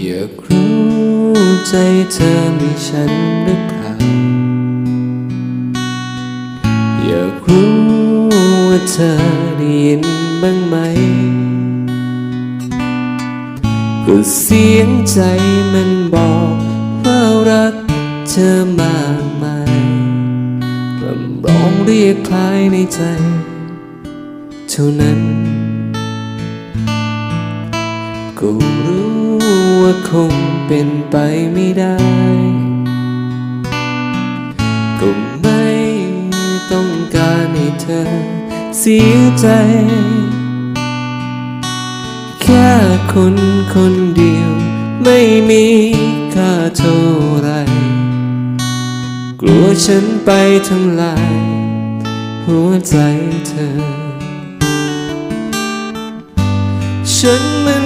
อยากรู้ใจเธอมีฉันหรือเปล่า อยากรู้ว่าเธอได้ยินบ้างไหม ก็เสียงใจมันบอกว่ารักเธอมากมายรำร้องเรียกคลายในใจ เท่านั้น ก็รู้ ว่าคงเป็นไปไม่ได้ ก็ไม่ต้องการให้เธอเสียใจ แค่คนคนเดียวไม่มีค่าเท่าไร กลัวฉันไปทำลาย หัวใจเธอ ฉันมัน